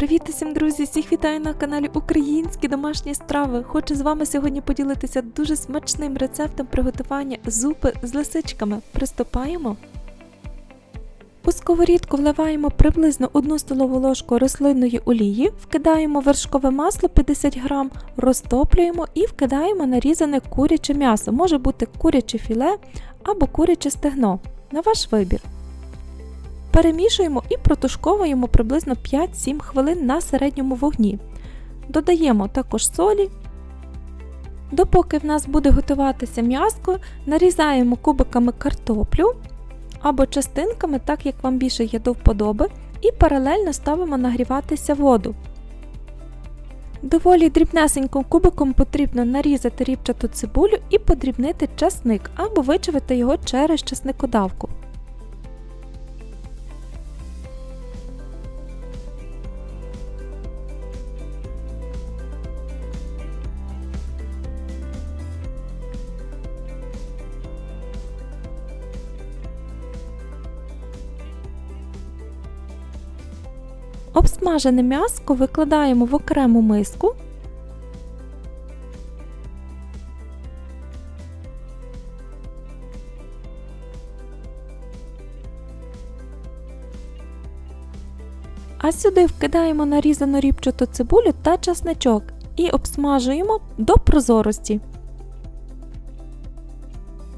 Привіт усім, друзі! Всіх вітаю на каналі Українські домашні страви. Хочу з вами сьогодні поділитися дуже смачним рецептом приготування зупи з лисичками. Приступаємо. У сковорідку вливаємо приблизно 1 столову ложку рослинної олії, вкидаємо вершкове масло 50 г, розтоплюємо і вкидаємо нарізане куряче м'ясо. Може бути куряче філе або куряче стегно. На ваш вибір. Перемішуємо і протушковуємо приблизно 5-7 хвилин на середньому вогні. Додаємо також солі. Допоки в нас буде готуватися м'яско, нарізаємо кубиками картоплю або частинками, так як вам більше є до вподоби, і паралельно ставимо нагріватися воду. Доволі дрібнесеньким кубиком потрібно нарізати рібчату цибулю і подрібнити часник або вичавити його через часникодавку. Обсмажене м'яско викладаємо в окрему миску. А сюди вкидаємо нарізану рібчату цибулю та часничок і обсмажуємо до прозорості.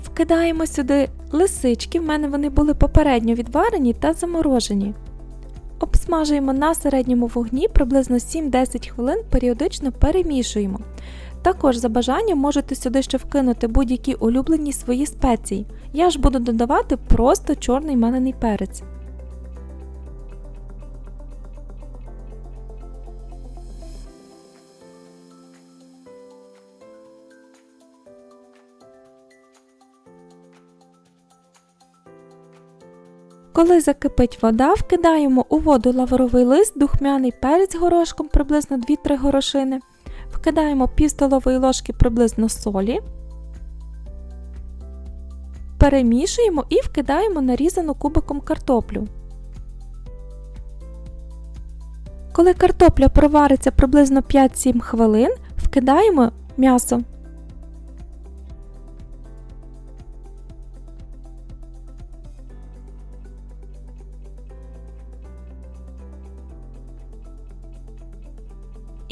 Вкидаємо сюди лисички, в мене вони були попередньо відварені та заморожені. Обсмажуємо на середньому вогні приблизно 7-10 хвилин, періодично перемішуємо. Також за бажанням можете сюди ще вкинути будь-які улюблені свої спеції. Я ж буду додавати просто чорний мелений перець. Коли закипить вода, вкидаємо у воду лавровий лист, духмяний перець горошком приблизно 2-3 горошини. Вкидаємо пів столової ложки приблизно солі. Перемішуємо і вкидаємо нарізану кубиком картоплю. Коли картопля провариться приблизно 5-7 хвилин, вкидаємо м'ясо.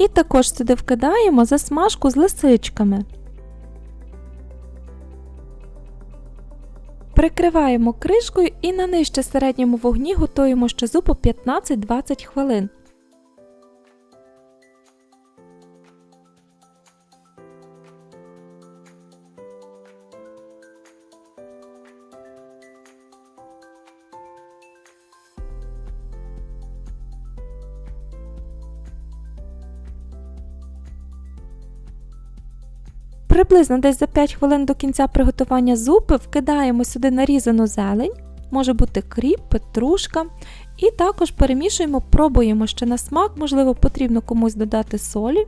І також сюди вкидаємо засмажку з лисичками. Прикриваємо кришкою і на нижче середньому вогні готуємо ще зупу 15-20 хвилин. Приблизно десь за 5 хвилин до кінця приготування зупи вкидаємо сюди нарізану зелень, може бути кріп, петрушка, і також перемішуємо, пробуємо ще на смак, можливо, потрібно комусь додати солі.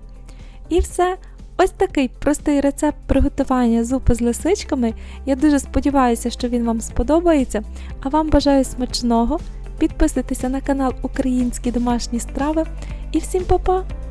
І все. Ось такий простий рецепт приготування зупи з лисичками. Я дуже сподіваюся, що він вам сподобається. А вам бажаю смачного! Підписуйтеся на канал Українські домашні страви і всім па-па!